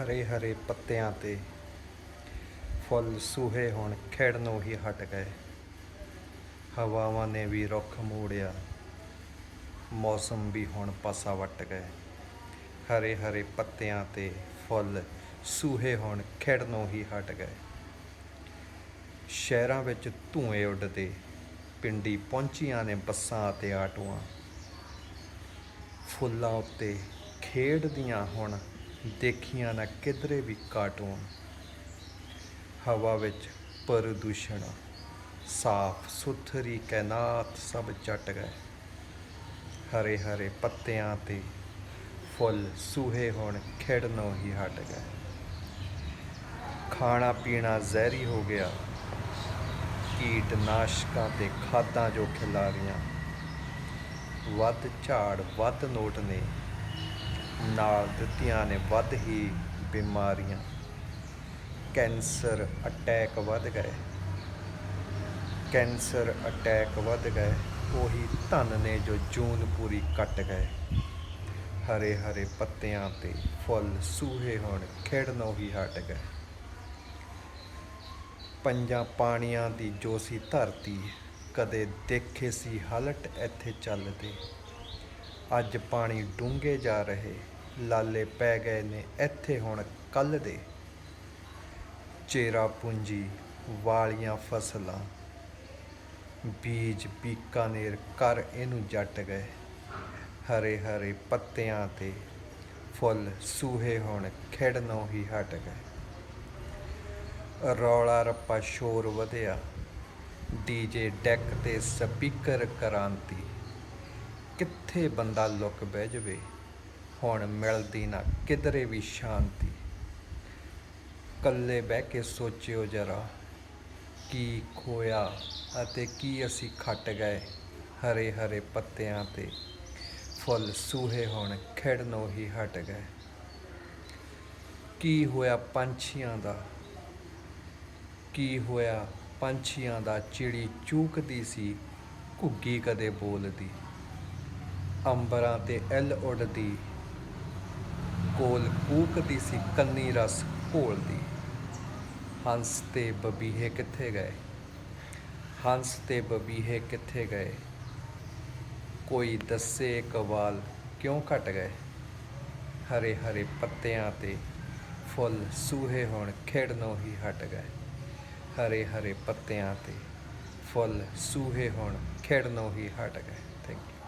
ਹਰੇ ਹਰੇ ਪੱਤਿਆਂ ਤੇ ਫੁੱਲ ਸੂਹੇ ਹੁਣ ਖਿੜਨੋਂ ਹੀ ਹਟ ਗਏ। ਹਵਾਵਾਂ ਨੇ ਵੀ ਰੁੱਖ ਮੋੜਿਆ, ਮੌਸਮ ਵੀ ਹੁਣ ਪਾਸਾ ਵੱਟ ਗਏ। ਹਰੇ ਹਰੇ ਪੱਤਿਆਂ ਤੇ ਫੁੱਲ ਸੂਹੇ ਹੁਣ ਖਿੜਨੋਂ ਹੀ ਹਟ ਗਏ। ਸ਼ਹਿਰਾਂ ਵਿੱਚ ਧੂਏ ਉੱਡਦੇ, ਪਿੰਡੀ ਪਹੁੰਚੀਆਂ ਨੇ ਬੱਸਾਂ ਅਤੇ ਆਟੋਆਂ। ਫੁੱਲਾਂ ਉੱਤੇ ਖੇਡਦੀਆਂ ਹੁਣ ਦੇਖੀਆਂ ਨਾ ਕਿਧਰੇ ਵੀ ਕਾਰਟੂਨ ਹਵਾ ਵਿੱਚ ਪ੍ਰਦੂਸ਼ਣ। ਸਾਫ਼ ਸੁਥਰੀ ਕਾਇਨਾਤ ਸਭ ਚੱਟ ਗਏ। ਹਰੇ ਹਰੇ ਪੱਤਿਆਂ ਤੇ ਫੁੱਲ ਸੂਹੇ ਹੋਣ ਖਿੜਨੋਂ ਹੀ ਹਟ ਗਏ। ਖਾਣਾ ਪੀਣਾ ਜ਼ਹਿਰੀ ਹੋ ਗਿਆ। ਕੀਟਨਾਸ਼ਕਾਂ ਤੇ ਖਾਦਾਂ ਜੋ ਖਿਲਾਰੀਆਂ। ਵੱਧ ਝਾੜ, ਵੱਧ ਨੋਟ ਨੇ ਨਾਲ ਦਿੱਤੀਆਂ ਨੇ ਵੱਧ ਹੀ ਬਿਮਾਰੀਆਂ। ਕੈਂਸਰ ਅਟੈਕ ਵੱਧ ਗਏ। ਕੈਂਸਰ ਅਟੈਕ ਵੱਧ ਗਏ। ਉਹੀ ਧਨ ਨੇ ਜੋ ਜੂਨ ਪੂਰੀ ਕੱਟ ਗਏ। ਹਰੇ ਹਰੇ ਪੱਤਿਆਂ ਤੇ ਫੁੱਲ ਸੂਹੇ ਹੋਣ ਖਿੜਨੋਂ ਹੀ ਹਟ ਗਏ। ਪੰਜਾਂ ਪਾਣੀਆਂ ਦੀ ਜੋ ਸੀ ਧਰਤੀ ਕਦੇ ਦੇਖੇ ਸੀ ਹਲਟ ਇੱਥੇ ਚੱਲਦੇ। ਅੱਜ ਪਾਣੀ ਡੂੰਘੇ ਜਾ ਰਹੇ ਲਾਲੇ ਪੈ ਗਏ ਨੇ ਇੱਥੇ ਹੁਣ ਕੱਲ ਦੇ। ਚੇਰਾ ਪੂੰਜੀ ਵਾਲੀਆਂ ਫਸਲਾਂ। ਬੀਜ ਬੀਕਾਨੇਰ ਕਰ ਇਹਨੂੰ ਜੱਟ ਗਏ। ਹਰੇ ਹਰੇ ਪੱਤਿਆਂ ਤੇ ਫੁੱਲ ਸੂਹੇ ਹੁਣ ਖਿੜਨੋਂ ਹੀ ਹਟ ਗਏ। ਰੌਲਾ ਰੱਪਾ ਸ਼ੋਰ ਵਧਿਆ। ਡੀਜੇ ਡੈਕ ਤੇ ਸਪੀਕਰ ਕ੍ਰਾਂਤੀ। ਕਿੱਥੇ ਬੰਦਾ ਲੁਕ ਬਹਿ ਜਵੇ? ਹੁਣ ਮਿਲਦੀ ਨਾ ਕਿਧਰੇ ਵੀ ਸ਼ਾਂਤੀ। ਕੱਲੇ ਬਹਿ ਕੇ ਸੋਚਿਓ ਜਰਾ, ਕੀ ਖੋਇਆ ਅਤੇ ਕੀ ਅਸੀਂ ਖੱਟ ਗਏ ਹਰੇ ਹਰੇ ਪੱਤਿਆਂ ਤੇ। ਫੁੱਲ ਸੂਹੇ ਹੁਣ ਖਿੜਨੋਂ ਹੀ ਹਟ ਗਏ। ਕੀ ਹੋਇਆ ਪੰਛੀਆਂ ਦਾ? ਕੀ ਹੋਇਆ ਪੰਛੀਆਂ ਦਾ? ਚਿੜੀ ਚੂਕਦੀ ਸੀ, ਘੁੱਗੀ ਕਦੇ ਬੋਲਦੀ। ਅੰਬਰਾਂ ਤੇ ਐਲ ਉੱਡਦੀ ਕੋਲ ਕੂਕਦੀ ਸੀ ਕੰਨੀ ਰਸ ਘੋਲਦੀ ਹੰਸ ਤੇ ਬਬੀਹੇ ਕਿੱਥੇ ਗਏ? ਹੰਸ ਤੇ ਬਬੀਹੇ ਕਿੱਥੇ ਗਏ? ਕੋਈ ਦੱਸੇ ਕਵਾਲ ਕਿਉਂ ਘਟ ਗਏ? ਹਰੇ ਹਰੇ ਪੱਤਿਆਂ ਤੇ ਫੁੱਲ ਸੂਹੇ ਹੋਣ ਖਿੜਨੋਂ ਹੀ ਹਟ ਗਏ। ਹਰੇ ਹਰੇ ਪੱਤਿਆਂ ਤੇ ਫੁੱਲ ਸੂਹੇ ਹੋਣ ਖਿੜਨੋਂ ਹੀ ਹਟ ਗਏ। Thank you